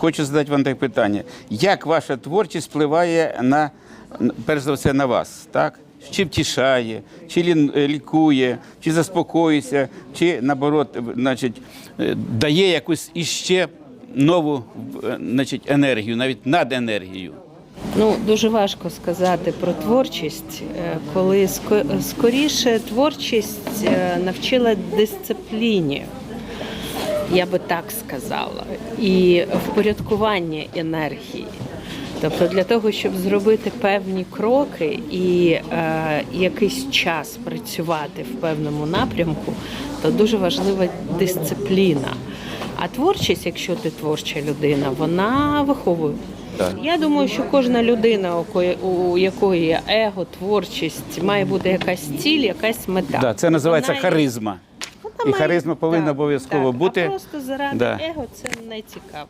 хочу задати вам таке питання. Як ваша творчість впливає на, перш за все, на вас? Так? Чи втішає, чи лікує, чи заспокоюється, чи наоборот, значить, е, дає якусь іще нову е, значить, енергію, навіть наденергію. Ну, дуже важко сказати про творчість, е, коли скоріше творчість навчила дисципліні, я би так сказала, і впорядкуванні енергії. Тобто для того, щоб зробити певні кроки і е, якийсь час працювати в певному напрямку, то дуже важлива дисципліна. А творчість, якщо ти творча людина, вона виховує. Так. Я думаю, що кожна людина, у якої є его, творчість, має бути якась ціль, якась мета. Да, це називається Вона- харизма. І харизма повинна обов'язково бути. А просто заради Да. его це не цікаво.